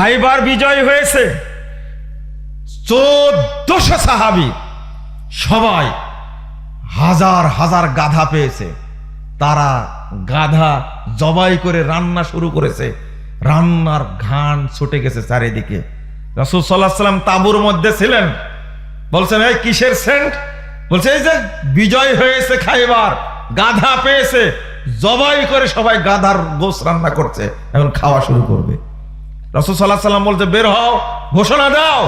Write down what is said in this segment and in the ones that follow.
খাইবার বিজয় হয়েছে। চোদ্দশো সাহাবি সবাই হাজার হাজার গাধা পেয়েছে। তারা গাধা জবাই করে রান্না শুরু করেছে। রান্নার ঘান ছুটে গেছে চারিদিকে। রসুল সাল্লাহ সাল্লাম তাঁবুর মধ্যে ছিলেন। বলছেন, এই কিসের সেন্ট? বলছে, এই যে বিজয় হয়েছে খাইবার, গাধা পেয়েছে, জবাই করে সবাই গাধার গোস রান্না করছে, এখন খাওয়া শুরু করবে। রসুল সাল্লাহ সাল্লাম বলছে, বের হও, ঘোষণা দাও।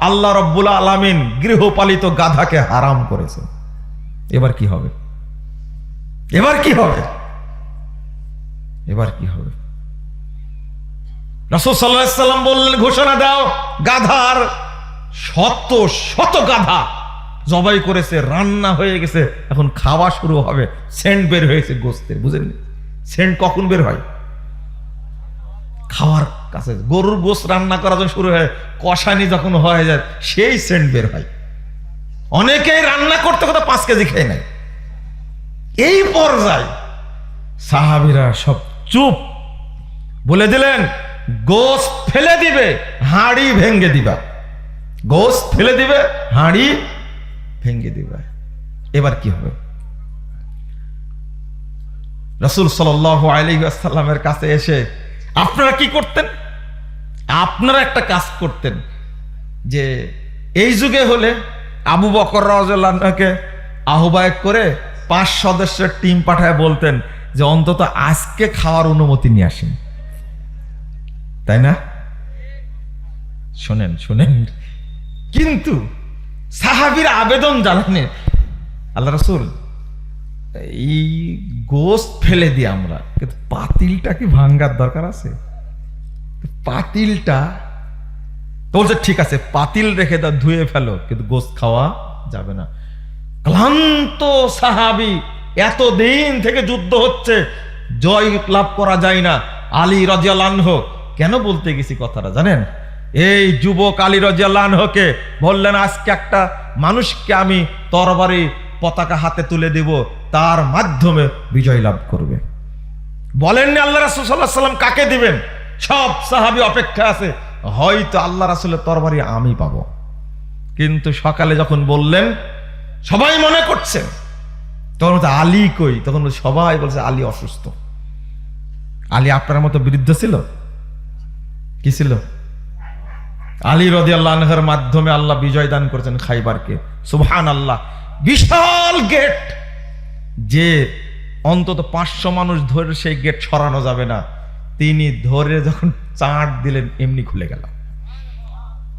আল্লাহ রব্বুল আলামিন গৃহপালিত গাধাকে হারাম করেছে। এবার কি হবে? এবার কি হবে? এবার কি হবে? রসুল সাল্লাহ বললেন, ঘোষণা দাও, গাধার শত শত গাধা জবাই করেছে, রান্না হয়ে গেছে, এখন খাওয়া শুরু হবে। সেন্ট বের হয়েছে গোস্তের বুঝলেন সেন্ট কখন বের হয়? খাওয়ার কাছে গরুর গোস্ত রান্না করা যখন শুরু হয়, কষানি যখন হয়ে যায়, সেই সেন্ট বের হয়। অনেকেই রান্না করতে করতে পাঁচ কেজি খেয়ে নেয়। এই পর্যায়ে সাহাবিরা সব চুপ। বলে দিলেন গোস ফেলে দিবে, হাঁড়ি ভেঙ্গে দিবা। গোস ফেলে দিবে, হাঁড়ি ভেঙ্গে দিবে। এবার কি হবে? রসুল সাল আলাইসাল্লামের কাছে এসে আপনারা কি করতেন? আপনারা একটা কাজ করতেন যে এই যুগে হলে আবু বকর রাজকে আহ্বায়ক করে পাঁচ সদস্যের টিম পাঠায় বলতেন যে অন্তত আজকে খাওয়ার অনুমতি নিয়ে আসেন। তাই না? শোনেন শোনেন। কিন্তু সাহাবির আবেদন জানানে আল্লাহ রসুল, এই গোস্ত ফেলে দিই আমরা, কিন্তু পাতিলটা কি ভাঙ্গার দরকার আছে? পাতিলটা তো বলছে ঠিক আছে, পাতিল রেখে দাও ধুয়ে ফেলো, কিন্তু গোস্ত খাওয়া যাবে না। ক্লান্ত সাহাবি, এতদিন থেকে যুদ্ধ হচ্ছে, জয় লাভ করা যায় না। আলী রাজিয়ালানহ কেন বলতে গেছি কথাটা জানেন? এই যুবক আলী রাজিয়ালানহকে বললেন, আজকে একটা মানুষকে আমি তরবারি পতাকা হাতে তুলে দিব, তার মাধ্যমে বিজয় লাভ করবে। বলেননি আল্লাহ রাসুল সাল্লাহ সাল্লাম কাকে দিবেন? সব সাহাবি অপেক্ষা আছে হয়তো আল্লাহ রাসুলের তরবারি আমি পাব। কিন্তু সকালে যখন বললেন সবাই মনে করছেন তখন বলছে আলী কই? তখন বলছে, সবাই বলছে আলী অসুস্থ। আলী আপনার মতো বৃদ্ধ ছিল? কি ছিল? আলী রদি আল্লাহর মাধ্যমে আল্লাহ বিজয় দান করেছেন খাইবারকে। সুবহান আল্লাহ বিশাল গেট যে অন্তত পাঁচশো মানুষ ধরে সেই গেট সরানো যাবে না। তিনি ধরে যখন চাঁট দিলেন, এমনি খুলে গেল।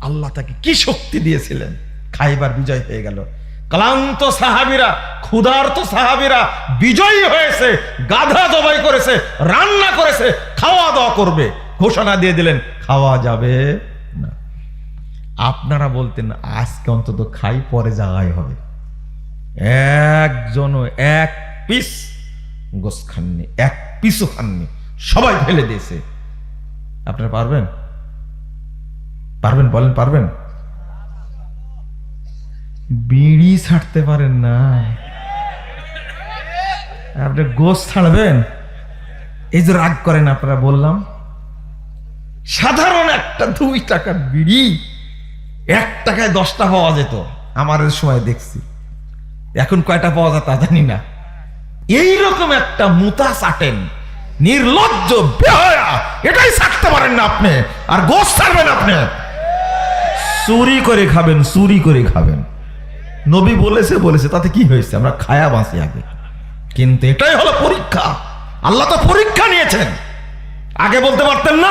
আল্লাহ তাকে কি শক্তি দিয়েছিলেন? খাইবার বিজয় হয়ে গেল। ক্লান্ত সাহাবিরা, ক্ষুধার্ত সাহাবিরা, বিজয়ী হয়েছে, গাধা জবাই করেছে, রান্না করেছে, খাওয়া দাওয়া করবে, ঘোষণা দিয়ে দিলেন, খাওয়া যাবে না। আপনারা বলতেন, আজকে অন্তত খাই, পরে জাগাই হবে। একজনও এক পিস গোস খাননি, এক পিসও খাননি। সবাই ফেলে দিয়েছে। আপনারা পারবেন? পারবেন বলেন, পারবেন? বিড়ি ছাড়তে পারেন না। আপনি গোস ছাড়বেন? এই যে রাগ করেন আপনারা, বললাম, সাধারণ একটা দুই টাকার বিড়ি, এক টাকায় দশটা পাওয়া যেত। আমার সময় দেখছি। এখন কয়টা পাওয়া যায় তা জানি না। এইরকম একটা মুতা চাটেন নির্লজ্জ, বেহায়া। এটাই ছাড়তে পারেন না আপনি। আর গোস ছাড়বেন আপনি। চুরি করে খাবেন, চুরি করে খাবেন। নবী বলেছে বলেছে, তাতে কি হয়েছে? আমরা খায়া বাঁচি আগে। কিন্তু এটাই হলো পরীক্ষা। আল্লাহ তো পরীক্ষা নিয়েছেন। আগে বলতে পারতেন না।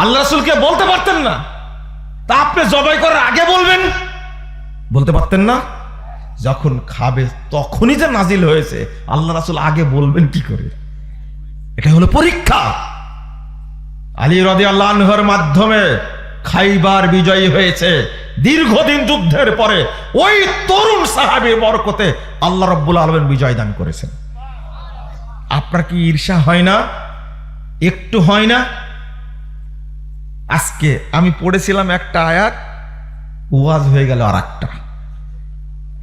আল্লাহ রাসুলকে বলতে পারতেন না। তা আপনি জবাই করার আগে বলবেন। বলতে পারতেন না। যখন খাবে, তখনই যে নাজিল হয়েছে। আল্লাহ রাসুল আগে বলবেন কি করে? এটা হলো পরীক্ষা। আলী রদি আল্লাহর মাধ্যমে খাইবার বিজয়ী হয়েছে। দীর্ঘদিন যুদ্ধের পরে ওই তরুণ সাহাবীর বরকতে আল্লাহ রব্বুল আলমেন বিজয় দান করেছেন। আপনার কি ঈর্ষা হয় না? একটু হয় না? আজকে আমি পড়েছিলাম একটা আয়াত, ওয়াজ হয়ে গেল আর একটা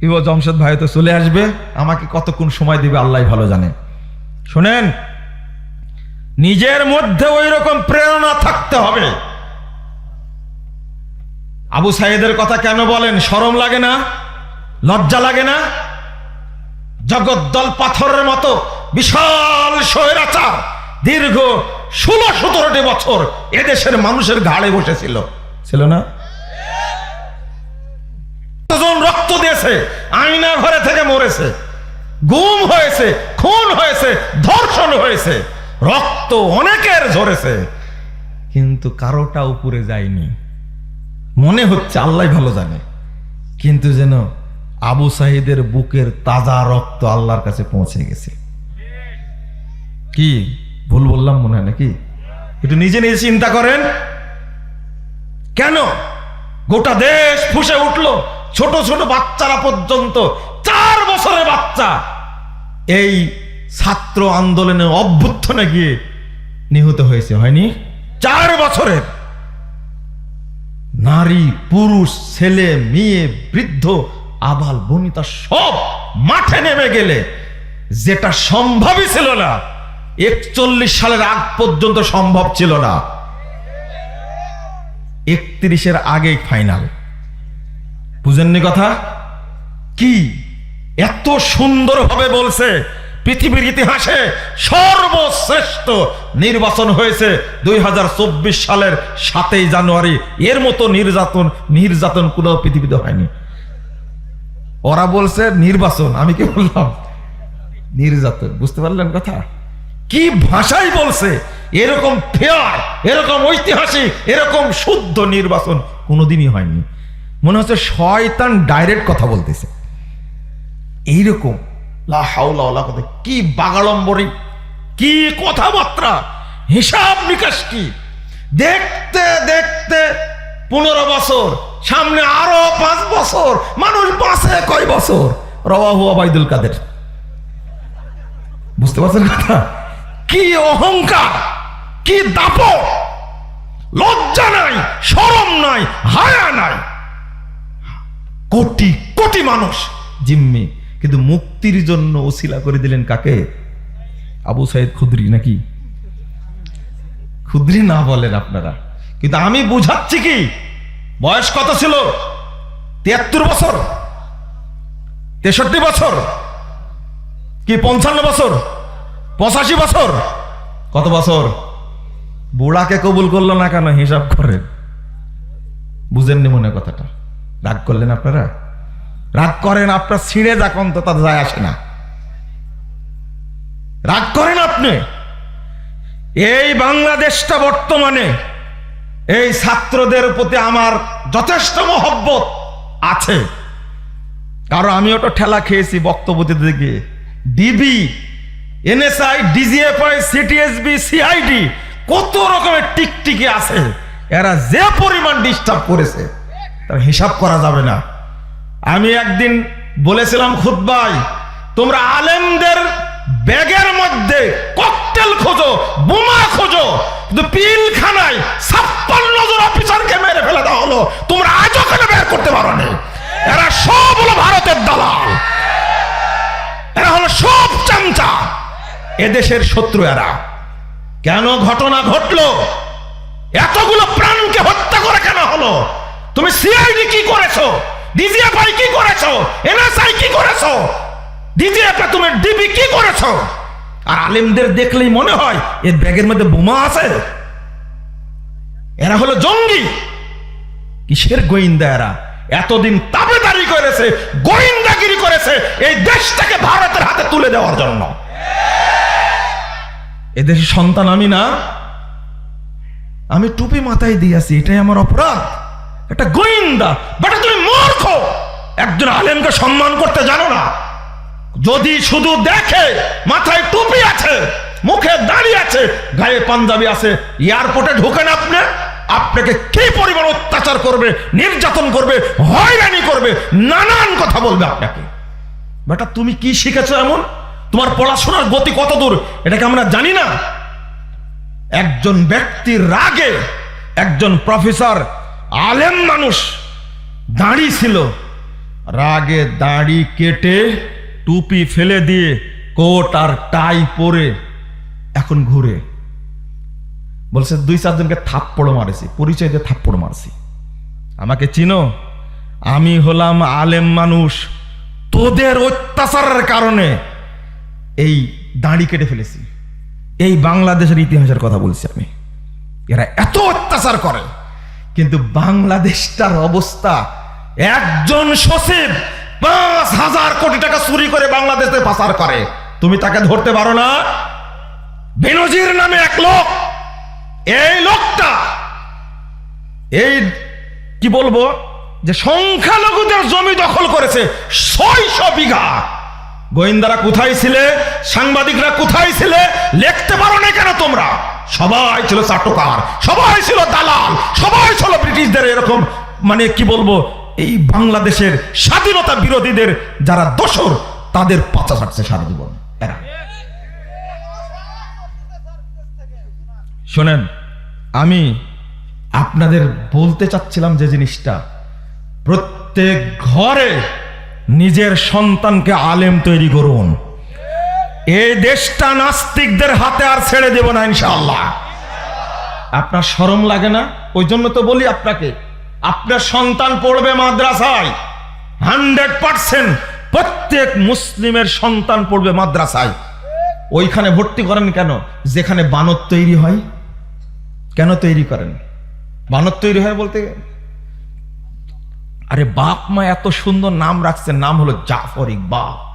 ইব জমশেদ ভাই তো চলে আসবে, আমাকে কতক্ষণ সময় দিবে আল্লাহ ভালো জানে। শোনেন নিজের মধ্যে ওই রকম প্রেরণা থাকতে হবে। আবু সাইদের কথা কেন বলেন? শরম লাগে না? লজ্জা লাগে না? জগদ্দল পাথরের মতো বিশাল স্বৈরাচার দীর্ঘ ষোলো সতেরোটি বছর এদেশের মানুষের ঘাড়ে বসেছিল। ছিল না? রক্ত দিয়েছে? আয়না ঘরে থেকে মরেছে। গুম হয়েছে, খুন হয়েছে, ধর্ষণ হয়েছে। রক্ত অনেকের ঝরেছে, কিন্তু কারোটা উপরে যায়নি। মনে হচ্ছে আল্লাহ ভালো জানে, কিন্তু যেন আবু সাহিদের বুকের তাজা রক্ত আল্লাহর কাছে পৌঁছে গেছে। কি, ভুল বললাম মনে হয় নাকি? একটু নিজে নিজে চিন্তা করেন। কেন? গোটা দেশ ফুসে উঠল, ছোট ছোট বাচ্চারা পর্যন্ত চার বছরের বাচ্চা। এই ছাত্র আন্দোলনে অভ্যুত্থানে গিয়ে নিহত হয়েছে, হয়নি? চার বছরের নারী, পুরুষ, ছেলে, মেয়ে, বৃদ্ধ, আবাল, বনিতা সব মাঠে নেমে গেলে যেটা সম্ভবই ছিল না, একচল্লিশ সালের আগ পর্যন্ত সম্ভব ছিল না। একত্রিশের আগেই ফাইনাল। বুঝেননি কথা? কি এত সুন্দরভাবে বলছে? পৃথিবীর ইতিহাসে সর্বশ্রেষ্ঠ নির্বাচন হয়েছে দুই হাজার চব্বিশ সালের সাতই জানুয়ারি। এর মতো নির্যাতন নির্যাতন কোনো পৃথিবীতে হয়নি। ওরা বলছে, নির্বাচন। আমি কি বললাম? নির্যাতন। বুঝতে পারলেন কথা? কি ভাষায় বলছে? এরকম ফেয়ার, এরকম ঐতিহাসিক, এরকম শুদ্ধ নির্বাচন কোনোদিনই হয়নি। মনে হচ্ছে শয়তান ডাইরেক্ট কথা বলতেছে। এইরকম কি বাগাড়ম্বরী, কি কথাবার্তা, হিসাব নিকাশ কি? দেখতে দেখতে পনেরো বছর, সামনে আরও পাঁচ বছর, মানুষ বাঁচে কয় বছর? রওয়াহু আবাইদুল কাদের। বুঝতে পারছেন কথা? কি অহংকার, কি দাপট, লজ্জা নাই, শরম নাই, হায়া নাই। কোটি কোটি মানুষ জিম্মি। কিন্তু মুক্তির জন্য ওসিলা করে দিলেন কাকে? আবু সাইদ খুদ্রি নাকি? খুদ্রি না বলেন আপনারা। কিন্তু আমি বুঝাচ্ছি কি? বয়স কত ছিল? তিয়াত্তর বছর? তেষট্টি বছর? কি পঞ্চান্ন বছর? পঁচাশি বছর? কত বছর? বুড়াকে কবুল করল না কেন? হিসাব করেন। বুঝেননি মনে কথাটা। রাগ করলেন আপনারা? রাগ করেন আপনার ছিঁড়ে যাক তাতে যায় আসে না। রাগ করেন আপনি। এই বাংলাদেশটা বর্তমানে, এই ছাত্রদের প্রতি আমার যথেষ্ট মহব্বত আছে। কারণ আমি ওটা ঠেলা খেয়েছি বক্তব্য দিতে গিয়ে। DB, NSI, DGFI, CTSB, CID, কত রকমের টিকটিকি আছে। এরা যে পরিমাণ ডিস্টার্ব করেছে, তার হিসাব করা যাবে না। আমি একদিন বলেছিলাম খুদ্বাই তোমরা আলেমদের ব্যাগের মধ্যে ককটেল খোঁজো, বোমা খোঁজো, কিন্তু পিলখানায় ছাপ্পান্ন জন অফিসারকে মেরে ফেলে দেওয়া হলো। তোমরা আজও কেন বের করতে পারো নি? এরা সব হলো ভারতের দালাল। এরা হলো সব চামচা। এদেশের শত্রু এরা। কেন ঘটনা ঘটলো? এতগুলো প্রাণকে হত্যা করে কেন হলো? তুমি সিআইডি কি করেছ? ডিজিএফআই কি করেছ? এনএসআই কি করেছ? ডিজিএফআই তুমি ডিবি কি করেছ? আর আলেমদের দেখলেই মনে হয় এর ব্যাগের মধ্যে বোমা আছে। এরা হলো জঙ্গি। কিসের গোয়েন্দা এরা? এতদিন তাবেদারি করেছে, গোয়েন্দাগিরি করেছে এই দেশটাকে ভারতের হাতে তুলে দেওয়ার জন্য। এদেশের সন্তান আমি না। আমি টুপি মাথায় দিয়েছি এটাই আমার অপরাধ। একটা গোয়েন্দা, বাট তুমি মূর্খ। একজন আলেমকে সম্মান করতে জানো না। যদি শুধু দেখে, মাথায় টুপি আছে, মুখে দাঁড়িয়ে আছে, গায়ে পাঞ্জাবি আছে, এয়ারপোর্টে ঢোকেন আপনি, আপনাকে কি পরিমাণ অত্যাচার করবে, নির্যাতন করবে, হয়রানি করবে, নানান কথা বলবে আপনাকে। বেটা, তুমি কি শিখেছো এমন? তোমার পড়াশোনার গতি কত দূর? এটাকে আমরা জানি না? একজন ব্যক্তির রাগে একজন প্রফেসর আলেম মানুষ দাঁড়ি ছিল। রাগে দাঁড়ি কেটে টুপি ফেলে দিয়ে কোট আর টাই পরে এখন ঘুরে। বলছে, দুই চারজনকে থাপ্পড় মারেছি, পরিচয় দিয়ে থাপ্পড় মারছি। আমাকে চিনো, আমি হলাম আলেম মানুষ। তোদের অত্যাচারের কারণে এই দাঁড়ি কেটে ফেলেছি। এই বাংলাদেশের ইতিহাসের কথা বলছি আমি। এরা এত অত্যাচার করে। কিন্তু বাংলাদেশটার অবস্থা, একজন সচিব পাঁচ হাজার কোটি টাকা চুরি করে বাংলাদেশে পাচার করে। তুমি তাকে ধরতে পারো না? বেনজির নামে এক লোক। এই লোকটা, এই কি বলব, যে সংখ্যালঘুদের জমি দখল করেছে ছয়শো বিঘা। গোয়েন্দারা কোথায় ছিলে? সাংবাদিকরা কোথায় ছিলে? লিখতে পারো না কেন তোমরা? সবাই ছিল চাটকার, সবাই ছিল দালাল, সবাই ছিল ব্রিটিশদের এরকম মানে কি বলব, এই বাংলাদেশের স্বাধীনতা বিরোধীদের যারা দোসর তাদের পাচা ছাড়ছে সারা জীবন এরা। শোনেন, আমি আপনাদের বলতে চাচ্ছিলাম যে জিনিসটা, প্রত্যেক ঘরে নিজের সন্তানকে আলেম তৈরি করুন। এই দেশটা নাস্তিকদের হাতে আর ছেড়ে দেব না ইনশাআল্লাহ। আপনার শরম লাগে না? ওই জন্য তো বলি আপনাকে, আপনার সন্তান পড়বে মাদ্রাসায়। হান্ড্রেড পার্সেন্ট প্রত্যেক মুসলিমের সন্তান পড়বে মাদ্রাসায়। ওইখানে ভর্তি করেন কেন? যেখানে বানর তৈরি হয়। কেন তৈরি করেন? বানর তৈরি হয় বলতে আরে বাপ মা এত সুন্দর নাম রাখছে নাম হলো জাফর ইকবাল।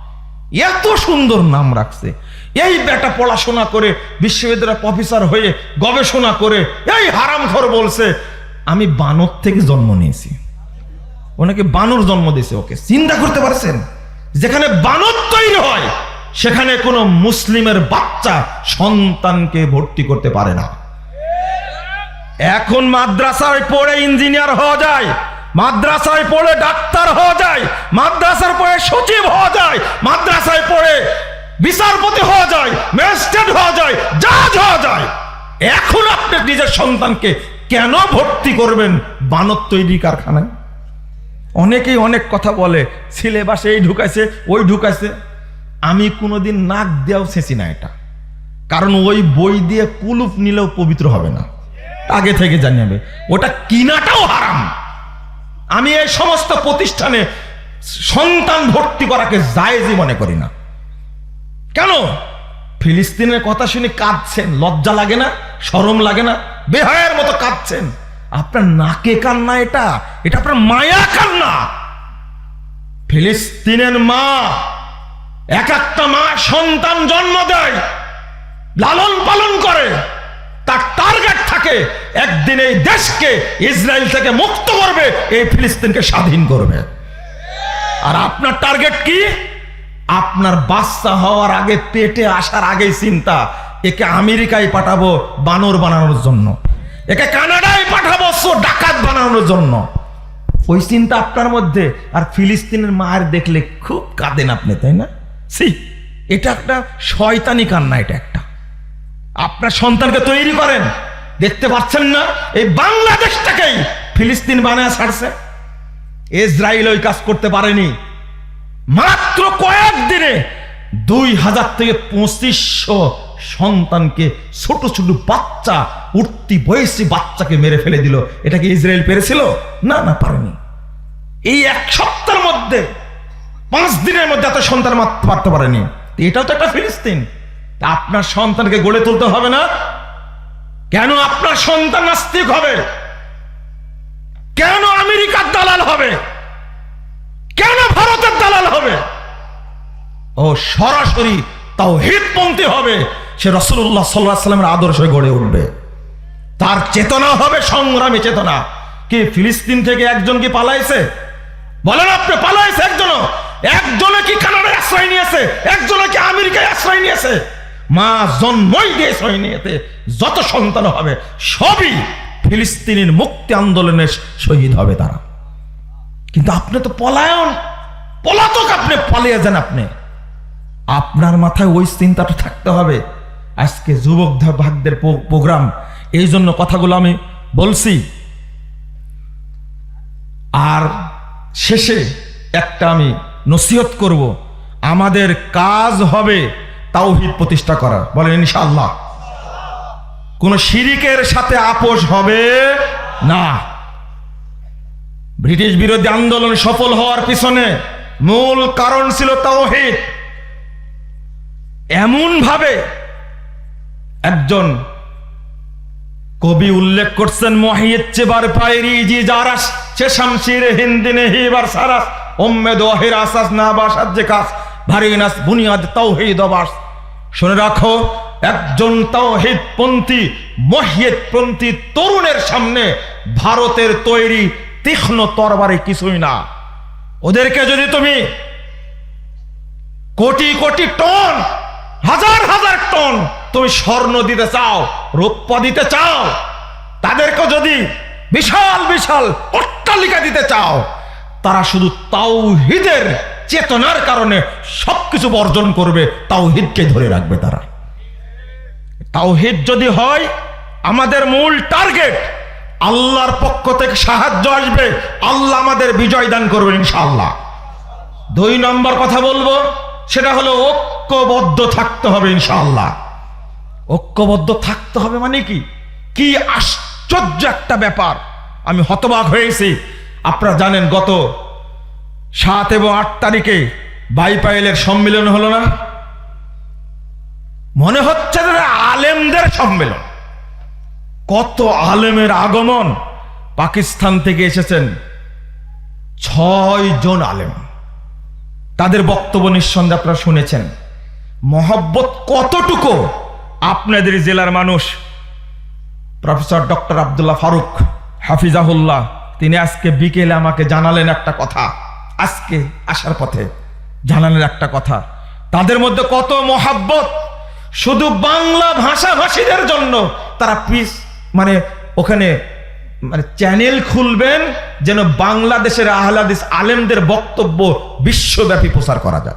এত সুন্দর নাম রাখছে। এই বেটা পড়াশোনা করে বিশ্ববিদ্যালয় প্রফেসর হয়ে গবেষণা করে এই হারামখোর বলছে, আমি বানর থেকে জন্ম নিয়েছি। ওনাকে বানর জন্ম দিয়েছে ওকে। চিন্তা করতে পারছেন? যেখানে বানর তৈরি হয়, সেখানে কোনো মুসলিমের বাচ্চা সন্তানকে ভর্তি করতে পারে না। এখন মাদ্রাসায় পড়ে ইঞ্জিনিয়ার হওয়া যায়। মাদ্রাসায় পড়ে ডাক্তার হওয়া যায়, মাদ্রাসার পড়ে সচিব হওয়া যায়, মাদ্রাসায় পড়ে বিচারপতি হওয়া যায়, ম্যাজিস্ট্রেট হওয়া যায়, জাজ হওয়া যায়। এখন আপনি নিজের সন্তানকে কেন ভর্তি করবেন বানর তৈরি কারখানায়? অনেকেই অনেক কথা বলে, সিলেবাসে এই ঢুকাইছে, ওই ঢুকাইছে। আমি কোনোদিন নাক দেওয়াও ছেঁচি না এটা। কারণ ওই বই দিয়ে কুলুপ নিলেও পবিত্র হবে না। আগে থেকে জানিয়ে নেবে ওটা হারাম আমি এই সমস্ত প্রতিষ্ঠানে সন্তান ভর্তি করাকে জায়েজই মনে করি না। কেন? ফিলিস্তিনের কথা শুনে কাঁদছেন, লজ্জা লাগে না শরম লাগে না, বেহায়ের মতো কাঁদছেন। আপনার নাকে কান্না এটা এটা আপনার মায়া কান্না। ফিলিস্তিনের মা, এক একটা মা সন্তান জন্ম দেয়, লালন পালন করে। তার টার্গেট থাকে, একদিন এই দেশকে ইসরায়েল থেকে মুক্ত করবে, এই ফিলিস্তিনকে স্বাধীন করবে। আর আপনার টার্গেট কি? আপনার বাচ্চা হওয়ার আগে, পেটে আসার আগেই চিন্তা, একে আমেরিকায় পাঠাবো বানর বানানোর জন্য। একে কানাডায় পাঠাবো সো ডাকাত বানানোর জন্য। ওই চিন্তা আপনার মধ্যে, আর ফিলিস্তিনের মায়ের দেখলে খুব কাঁদেন আপনি, তাই না? সি এটা একটা শয়তানি কান্না, এটা একটা। আপনার সন্তানকে তৈরি করেন। দেখতে পাচ্ছেন না? এই বাংলাদেশটাকেই ফিলিস্তিন বানায় ছাড়ছে। ইসরায়েল ওই কাজ করতে পারেনি। মাত্র কয়েকদিনে দুই হাজার থেকে পঁচিশশো সন্তানকে ছোট ছোট বাচ্চা, উঠতি বয়সী বাচ্চাকে মেরে ফেলে দিল। এটা কি ইসরায়েল পেরেছিল? না না, পারেনি। এই এক সপ্তাহের মধ্যে, পাঁচ দিনের মধ্যে এত সন্তান মারতে পারতে পারেনি। এটাও তো একটা ফিলিস্তিন। তা আপনার সন্তানকে গড়ে তুলতে হবে না? কেন আপনার সন্তান নাস্তিক হবে? কেন আমেরিকার দালাল হবে? কেন ভারতের দালাল হবে? ও সরাসরি তাও হিতপন্থী হবে, সে রসুল্লাহ সাল্লাহ সাল্লামের আদর্শে গড়ে উঠবে। তার চেতনা হবে সংগ্রামী চেতনা। কি, ফিলিস্তিন থেকে একজন কি পালাইছে? বলেন আপনি, পালাইছে একজনও। একজনে কি কানাডায় আশ্রয় নিয়েছে? একজনে কি আমেরিকায় আশ্রয় নিয়েছে? মা জন্মই দিয়ে আশ্রয় নিয়েছে যত সন্তান হবে, সবই ফিলিস্তিনের মুক্তি আন্দোলনে শহীদ হবে তারা। কিন্তু আপনি তো পলায়ন। পলাতক আপনি, পালিয়ে যান আপনি। আপনার মাথায় ওই চিন্তাটা থাকতে হবে। আজকে যুবক ভাগদের প্রোগ্রাম। এই জন্য কথাগুলো আমি বলছি। আর শেষে একটা আমি নসিহত করব। আমাদের কাজ হবে তাওহিদ প্রতিষ্ঠা করা বলেন, ইনশাআল্লাহ। কোন শিরিকের সাথে আপোষ হবে না। ব্রিটিশ বিরোধী আন্দোলন সফল হওয়ার পিছনে মূল কারণ ছিল তাওহীদ। এমন ভাবে একজন কবি উল্লেখ করছেন মহিয়ত চেবার পায়রি জি যারাস সে শামশির হিন্দিনে হিবার সারাস ওম্মেদ ওয়াহির আসাস না বাসাত যে কাজ ভারিনাস বুনিয়াদ তাওহীদ অবাস। শুনে রাখো, একজন তাওহীদ পন্থী মহিয়ত তরুণের সামনে ভারতের তৈরি তীক্ষ্ণ তরবারি কিছুই না। ওদেরকে যদি তুমি কোটি কোটি টন, হাজার হাজার টন তুমি স্বর্ণ দিতে চাও, রৌপ্য দিতে চাও, তাদেরকে যদি বিশাল বিশাল অট্টালিকা দিতে চাও, তারা শুধু তাওহিদের চেতনার কারণে সবকিছু বর্জন করবে, তাওহিদকে ধরে রাখবে তারা। তাওহিদ যদি হয়, আমাদের মূল টার্গেট, আল্লাহর পক্ষ থেকে সাহায্য আসবে, আল্লাহ আমাদের বিজয় দান করবেন ইনশাআল্লাহ। দুই নম্বর কথা বলব, সেটা হলো ঐক্যবদ্ধ থাকতে হবে ইনশাআল্লাহ। ঐক্যবদ্ধ থাকতে হবে মানে কি? কি আশ্চর্য একটা ব্যাপার। আমি হতবাক হয়েছি। আপনারা জানেন, গত সাত এবং আট তারিখে বাইপাইলের সম্মেলন হলো না? মনে হচ্ছে আলেমদের সম্মেলন। কত আলেমের আগমন। পাকিস্তান থেকে এসেছেন ছয় জন আলেম। তাদের বক্তব্য নিঃসন্দেহে আপনারা শুনেছেন। মহব্বত কতটুকু আপনাদের জেলার মানুষ? প্রফেসর ডক্টর আবদুল্লাহ ফারুক হাফিজাহুল্লাহ, তিনি আজকে বিকেলে আমাকে জানালেন একটা কথা। আজকে আসার পথে জানালেন একটা কথা। তাদের মধ্যে কত মহাব্বত? শুধু বাংলা ভাষাভাষীদের জন্য তারা পিস মানে ওখানে মানে চ্যানেল খুলবেন যেন বাংলাদেশের আহলাদিস আলেমদের বক্তব্য বিশ্বব্যাপী প্রচার করা যায়।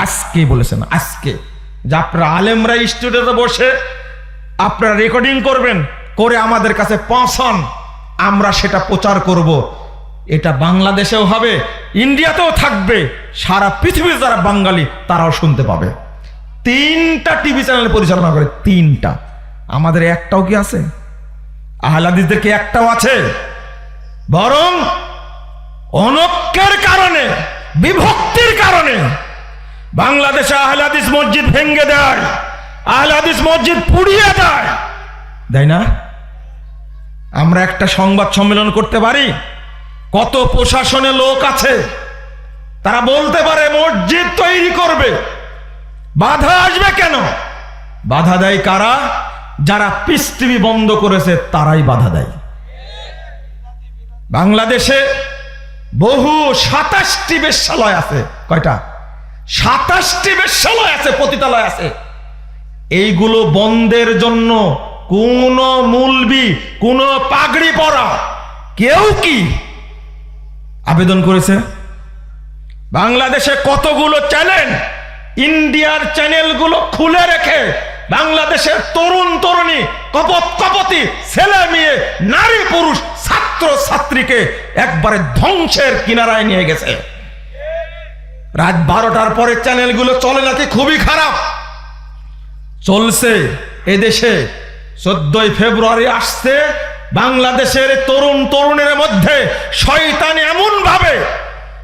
আজকে বলেছেন, আজকে। যে আপনারা আলেমরা স্টুডিওতে বসে আপনারা রেকর্ডিং করবেন, করে আমাদের কাছে পৌঁছান। আমরা সেটা প্রচার করব। এটা বাংলাদেশেও হবে, ইন্ডিয়াতেও থাকবে, সারা পৃথিবীর যারা বাঙালি তারাও শুনতে পাবে। তিনটা টিভি চ্যানেল পরিচালনা করে তিনটা। আমাদের একটাও কি আছে? আহলাদিসদের কি একটাও আছে? বরং অনক্যের কারণে, বিভক্তির কারণে বাংলাদেশে আহলাদিস মসজিদ ভেঙ্গে দেয়, আহলাদিস মসজিদ পুড়িয়ে দেয়। দেয় না? আমরা একটা সংবাদ সম্মেলন করতে পারি কত প্রশাসনে লোক আছে, তারা বলতে পারে মসজিদ তৈরি করবে। বাধা আসবে কেন? বাধা দেয় কারা? যারা টিভি বন্ধ করেছে, তারাই বাধা দেয়। বাংলাদেশে বহু সাতাশটি বেশ্যালয় আছে। কয়টা? সাতাশটি বেশ্যালয় আছে, পতিতালয় আছে। এইগুলো বন্ধের জন্য কোন মূলবি, কোন পাগড়ি পরা কেউ কি আবেদন করেছে? বাংলাদেশে কতগুলো চ্যানেল? ইন্ডিয়ার চ্যানেলগুলো খুলে রেখে বাংলাদেশের তরুণ তরুণী, কপত কপতি, ছেলে মেয়ে, নারী পুরুষ, ছাত্র ছাত্রীকে একবারে ধ্বংসের কিনারায় নিয়ে গেছে। রাত বারোটার পরে চ্যানেলগুলো চলে নাকি খুবই খারাপ? চলছে। এদেশে চোদ্দই ফেব্রুয়ারি আসছে বাংলাদেশের তরুণ তরুণের মধ্যে শয়তান এমন ভাবে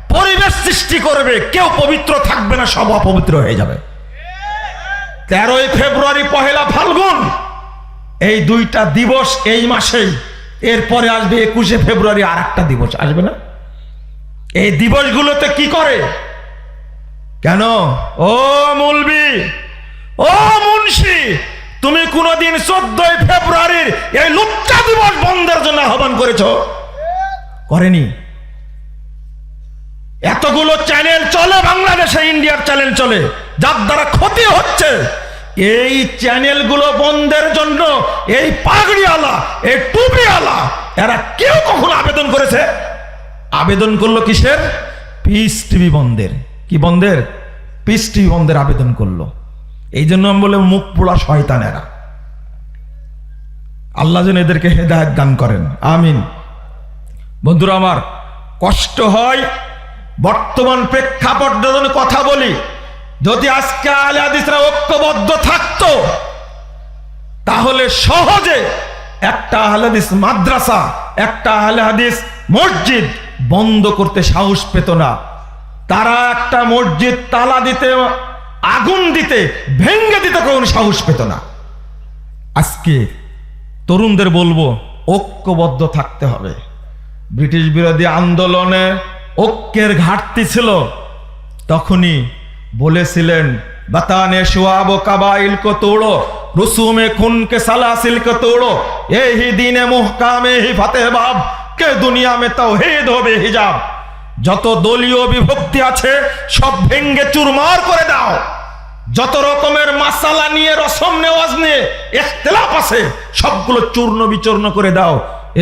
পরিবেশ সৃষ্টি করবে, কেউ পবিত্র থাকবে না, সব অপবিত্র হয়ে যাবে। তেরোই ফেব্রুয়ারি পহেলা ফাল্গুন, এই দুইটা দিবস এই মাসেই, এরপরে আসবে একুশে ফেব্রুয়ারি আর একটা দিবস, আসবে না? এই দিবসগুলোতে কি করে? কেন? ও মুলবি, ও মুন্সি তুমি কোনদিন চোদ্দই ফেব্রুয়ারির এই লুচ্চা দিবস বন্ধের জন্য আহ্বান করেছ? করেনি। এতগুলো চ্যানেল চলে, বাংলাদেশে, ইন্ডিয়ার চ্যানেল চলে, যার দ্বারা ক্ষতি হচ্ছে। এই চ্যানেলগুলো বন্ধের জন্য এই পাগড়িওয়ালা, এই টুপিওয়ালা এরা কেউ কখনো আবেদন করেছে? আবেদন করল কিসের? পিস টিভি বন্ধের। কি বন্ধের? পিস টিভি বন্ধের আবেদন করল। এই জন্য আমি বলে মুখ পোড়া শয়তানেরা। আল্লাহ যেন এদেরকে হেদায়ত দান করেন। আমিন। বন্ধুরা আমার, কষ্ট হয়, বর্তমান প্রেক্ষাপট যদি কথা বলি, যদি আজকে আলে ঐক্যবদ্ধ থাকতো, তাহলে সহজে একটা আহলে হাদিস মাদ্রাসা, একটা আহলে হাদিস মসজিদ বন্ধ করতে সাহস পেত না। তারা একটা মসজিদ তালা দিতে আগুন দিতে, ভেঙ্গে দিতে কোনো সাহস পেত না। আজকে তরুণদের বলব, ঐক্যবদ্ধ থাকতে হবে। ব্রিটিশ বিরোধী আন্দোলনে ঐক্যের ঘাটতি ছিল। তখনই বলেছিলেন, বাতানে সোয়াব কাবাইল কো তোড়ো, রসুমে খুনকে সালাসিল কো তোড়ো এই দিনে মুহকামে হি ফাতেহবাব কে দুনিয়া মে তাও হেদ হবে হিজাব। যত দলীয় বিভক্তি আছে, সব ভেঙ্গে চুরমার করে দাও। যত রকমের মাসালা নিয়ে, রসম নেওয়াজ নিয়ে ইখতিলাফ আছে, সবগুলো চূর্ণ বিচূর্ণ করে দাও।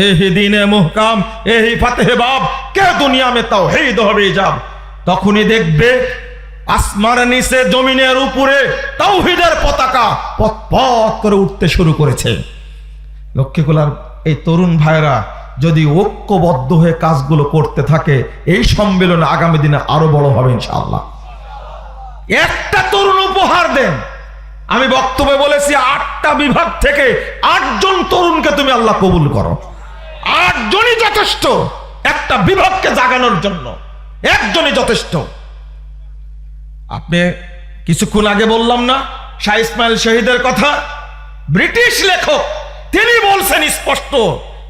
এহি দিনে মুহকাম, এহি ফাতেহ বাব, কে দুনিয়া মে তাওহীদ হবে যাব তখনই দেখবে আসমার নিচে, জমিনের উপরে তাওহীদের পতাকা পথ পথ করে উঠতে শুরু করেছে। লক্ষ্মীকুলার এই তরুণ ভাইরা যদি ঐক্যবদ্ধ হয়ে কাজগুলো করতে থাকে, এই সম্মেলন আগামী দিনে আরও বড় হবে ইনশাআল্লাহ। একটা তরুণ উপহার দেন। আমি বক্তব্যে বলেছি, আটটা বিভাগ থেকে আটজন তরুণকে তুমি আল্লাহ কবুল করো। আটজনই যথেষ্ট, একটা বিভাগকে জাগানোর জন্য একজনই যথেষ্ট। আপনি কিছুক্ষণ আগে বললাম না, শাহ ইসমাইল শহীদের কথা? ব্রিটিশ লেখক, তিনি বলছেন স্পষ্ট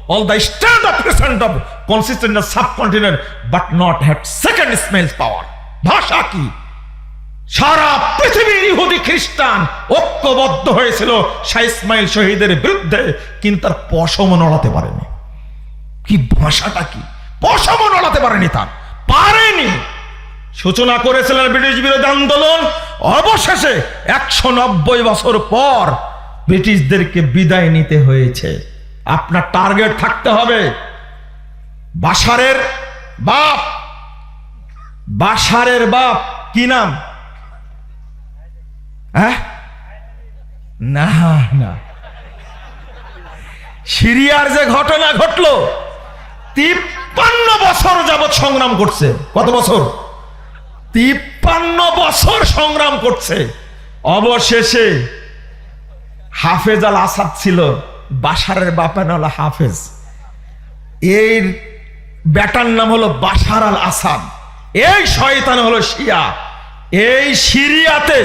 all the stand of present of consistent subcontinent but not had second ইসমাইলস power ভাষা কি সারা পৃথিবীর ইহুদি খ্রিস্টান ঐক্যবদ্ধ হয়েছিল শাহ ইসমাইল শহীদের বিরুদ্ধে, কিন্তু তার পশম নড়াতে পারেনি। কি ভাষাটা কি? পশম নড়াতে পারেনি তার। পারেনি। সূচনা করেছিলেন ব্রিটিশ বিরোধী আন্দোলন। অবশেষে একশো নব্বই বছর পর ব্রিটিশদেরকে বিদায় নিতে হয়েছে। আপনার টার্গেট থাকতে হবে। বাসারের বাপ। বাসারের বাপ, কি নাম? হ্যাঁ? না না। সিরিয়ার যে ঘটনা ঘটলো, তিপ্পান্ন বছর যাবৎ সংগ্রাম করছে। কত বছর? তিপ্পান্ন বছর সংগ্রাম করছে। অবশেষে হাফেজ আল আসাদ ছিল। বাসারের বাপের নাম হলো হাফেজ। এর ব্যাটার নাম হলো বাসার আল আসাদ। এই শয়তান হলো শিয়া। এই সিরিয়াতে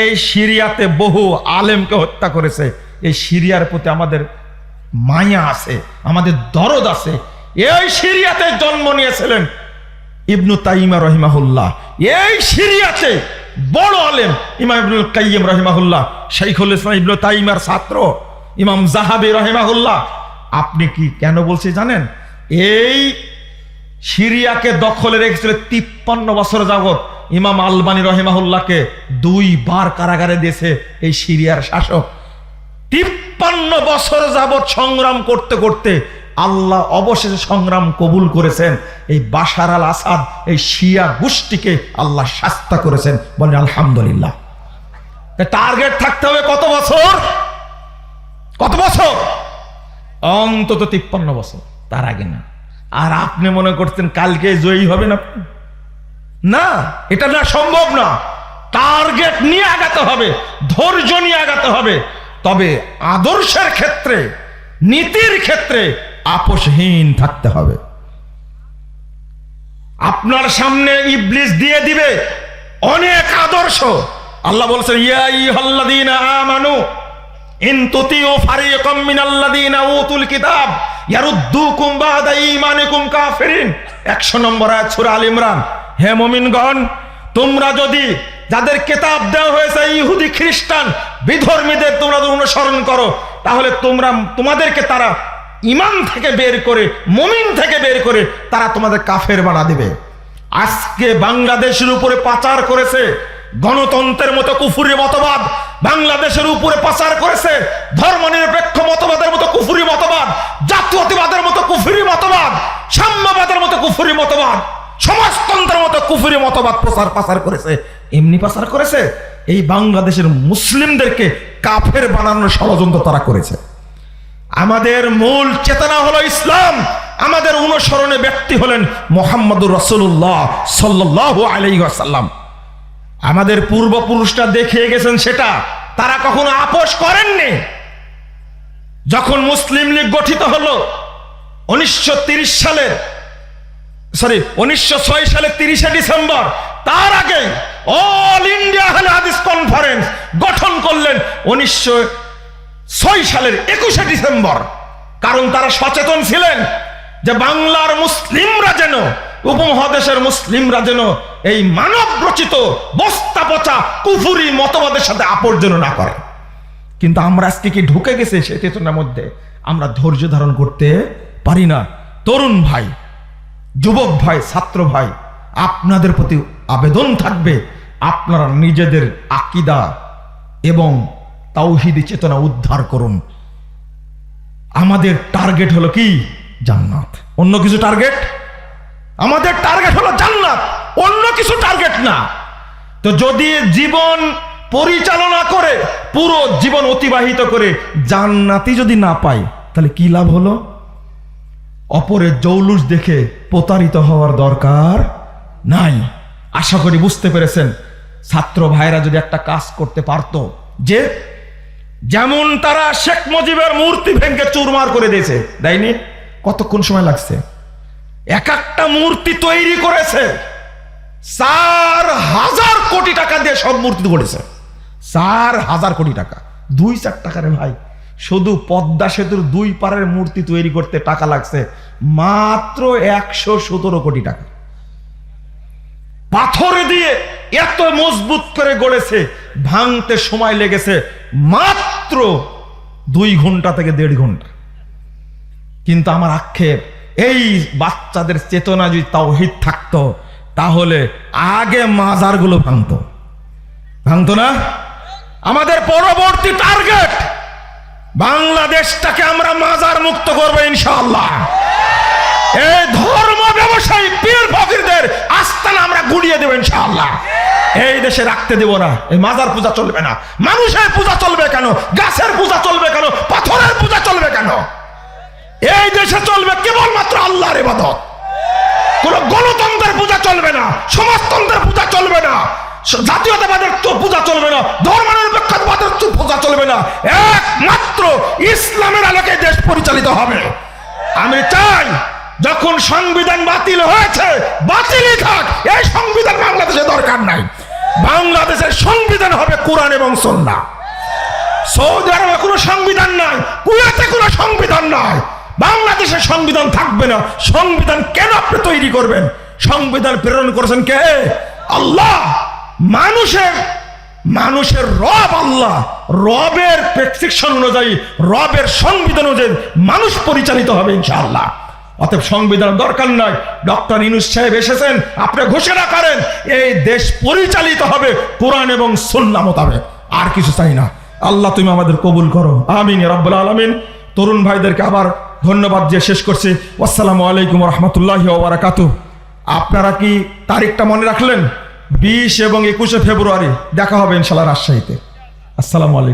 এই সিরিয়াতে বহু আলেমকে হত্যা করেছে। এই সিরিয়ার প্রতি আমাদের মায়া আছে, আমাদের দরদ আছে। এই সিরিয়াতে জন্ম নিয়েছিলেন ইবনু তাইমা রহিমাহুল্লাহ। এই সিরিয়াতে বড় আলেম ইমাম ইবনুল কাইয়িম রহিমাহুল্লাহ, শাইখুল ইসলাম ইবনু তাইমার ছাত্র। ইমাম জাহাবি রহেমাহুল্লাহ। আপনি কি কেন বলছি জানেন? এই সিরিয়াকে দখলে রেখেছিল তিপ্পান্ন বছর যাবৎ ইমাম আলবানী রহিমাহুল্লাহকে দুইবার কারাগারে দিয়েছে এই সিরিয়ার শাসক। তিপ্পান্ন বছর যাবৎ সংগ্রাম করতে করতে আল্লাহ অবশেষে সংগ্রাম কবুল করেছেন। এই বাশার আল আসাদ, এই শিয়া গোষ্ঠীকে আল্লাহ শাস্তা করেছেন। বলেন আলহামদুলিল্লাহ। টার্গেট থাকতে হবে কত বছর? কত বছর? অন্তত তিপ্পান্ন বছর, তার আগে না। আর আপনি মনে করতেন কালকে জয়ী হবেন আপনি? না, এটা না সম্ভব না। টার্গেট নিয়ে আগাতে হবে, ধৈর্য নিয়ে আগাতে হবে। তবে আদর্শের ক্ষেত্রে, নীতির ক্ষেত্রে আপোষহীন থাকতে হবে। আপনার সামনে ইবলিস দিয়ে দিবে অনেক আদর্শ। আল্লাহ বলছেন, ইয়া ইহাল্লাযীনা আমানু 100 নম্বর আল ইমরান। হে তোমরা যদি যাদের কিতাব দেওয়া হয়েছে ইহুদি খ্রিস্টান তোমরা অনুসরণ করো, তাহলে তোমরা, তোমাদেরকে তারা ইমান থেকে বের করে, মমিন থেকে বের করে তারা তোমাদের কাফের বানা দিবে। আজকে বাংলাদেশের উপরে পাচার করেছে গণতন্ত্রের মতো কুফুরি মতবাদ বাংলাদেশের উপরে পাচার করেছে ধর্মনিরপেক্ষ মতবাদের মতো কুফুরি মতবাদ, জাতীয়তাবাদের মতো কুফুরি মতবাদ, সাম্যবাদের মতো কুফুরি মতবাদ, সমাজতন্ত্রের মতো কুফুরি মতবাদ প্রচার পাচার করেছে। এমনি পাচার করেছে? এই বাংলাদেশের মুসলিমদেরকে কাফের বানানোর ষড়যন্ত্র তারা করেছে। আমাদের মূল চেতনা হলো ইসলাম। আমাদের অনুসরণে ব্যক্তি হলেন মোহাম্মদুর রসুল্লাহ সাল্লাহ আলাইসাল্লাম আমাদের পূর্বপুরুষরা দেখিয়ে গেছেন সেটা। তারা কখনো আপোষ করেননি। যখন মুসলিম লীগ গঠিত হলো, উনিশশো তিরিশ সালের সরি, উনিশশো সালের তিরিশে ডিসেম্বর, তার আগে অল ইন্ডিয়া আহলে হাদিস কনফারেন্স গঠন করলেন উনিশশো ছয় সালের একুশে ডিসেম্বর। কারণ তারা সচেতন ছিলেন যে বাংলার মুসলিমরা যেন উপমহাদেশের মুসলিমরা যেন এই মানব রচিত বস্তা পচা কুফুরি মতবাদের সাথে আপর্জন না করে। কিন্তু আমরা আজকে কি ঢুকে গেছে সে চেতনার মধ্যে? আমরা ধৈর্য ধারণ করতে পারি না। তরুণ ভাই, যুবক ভাই, ছাত্র ভাই, আপনাদের প্রতি আবেদন থাকবে। আপনারা নিজেদের আকিদা এবং তাওহিদি চেতনা উদ্ধার করুন। আমাদের টার্গেট হলো কি? জান্নাত। অন্য কিছু টার্গেট? আমাদের টার্গেট হলো জান্নাত। অন্য কিছু টার্গেট না। তো যদি জীবন পরিচালনা করে, পুরো জীবন অতিবাহিত করে জান্নাতি যদি না পাই তাহলে কি লাভ হলো? অপরের জৌলুস দেখে প্রতারিত হওয়ার দরকার নাই। আশা করি বুঝতে পেরেছেন, ছাত্র ভাইরা যদি একটা কাজ করতে পারতো, যে যেমন তারা শেখ মুজিবের মূর্তি ভেঙে চুরমার করে দিয়েছে, দেয়নি? কতক্ষণ সময় লাগছে? এক একটা মূর্তি তৈরি করেছে। চার হাজার কোটি টাকা দিয়ে সব মূর্তি করেছে চার হাজার কোটি টাকা। দুই চার টাকারে ভাই। শুধু পদ্মা সেতুর দুই পারের মূর্তি তৈরি করতে টাকা লাগছে। মাত্র একশো সতেরো কোটি টাকা। পাথরে দিয়ে এত মজবুত করে গড়েছে, ভাঙতে সময় লেগেছে মাত্র দুই ঘণ্টা থেকে দেড় ঘণ্টা। কিন্তু আমার আক্ষেপ এই বাচ্চাদের চেতনা যদি তাওহিদ থাকতো, তাহলে আগে মাজারগুলো ভাঙতো। ভাঙতো না? আমাদের পরবর্তী টার্গেট, বাংলাদেশটাকে আমরা মাজার মুক্ত করব ইনশাল্লাহ এই ধর্ম ব্যবসায়ী পীর ফকিরদের আস্থানা আমরা গুড়িয়ে দেবো ইনশাল্লাহ এই দেশে রাখতে দেব না, এই মাজার পূজা চলবে না। মানুষের পূজা চলবে কেন? গাছের পূজা চলবে কেন? পাথরের পূজা চলবে কেন? এই দেশে চলবে কেবলমাত্র আল্লাহর ইবাদত। কোন গণতন্ত্রের পূজা চলবে না, সমাজতন্ত্রের পূজা চলবে না, জাতীয়তাবাদের তো পূজা চলবে না, ধর্মনিরপেক্ষতাবাদের তো পূজা চলবে না। একমাত্র ইসলামের আলোকে দেশ পরিচালিত হবে। আমি চাই যখন সংবিধান বাতিল হয়েছে, বাতিলই থাক, এই সংবিধান বাংলাদেশে দরকার নাই। বাংলাদেশের সংবিধান হবে কোরআন এবং সন্না সৌদি আরবে কোনো সংবিধান নাই, কুয়েতে কোনো সংবিধান নাই। বাংলাদেশের সংবিধান থাকবে না। সংবিধান কেন আপনি তৈরি করবেন? সংবিধান প্রেরণ করেছেন কে? আল্লাহ। মানুষের মানুষের রব আল্লাহ। রবের প্রেসক্রিপশন অনুযায়ী, রবের সংবিধান অনুযায়ী মানুষ পরিচালিত হবে ইনশাআল্লাহ। অতএব সংবিধান দরকার নয় ডক্টর ইনুস সাহেব এসেছেন, আপনি ঘোষণা করেন, এই দেশ পরিচালিত হবে কোরআন এবং সুন্না মোতাবেক। আর কিছু চাই না। আল্লাহ তুমি আমাদের কবুল করো। আমিন রাব্বুল আলামিন। তরুণ ভাইদেরকে আবার ধন্যবাদ দিয়ে শেষ করছি। আসসালামু আলাইকুম রহমতুল্লাহ ওবরাকাত আপনারা কি তারিখটা মনে রাখলেন? বিশ এবং একুশে ফেব্রুয়ারি। দেখা হবে ইনশাল্লাহ রাজশাহীতে। আসসালামু আলাইকুম।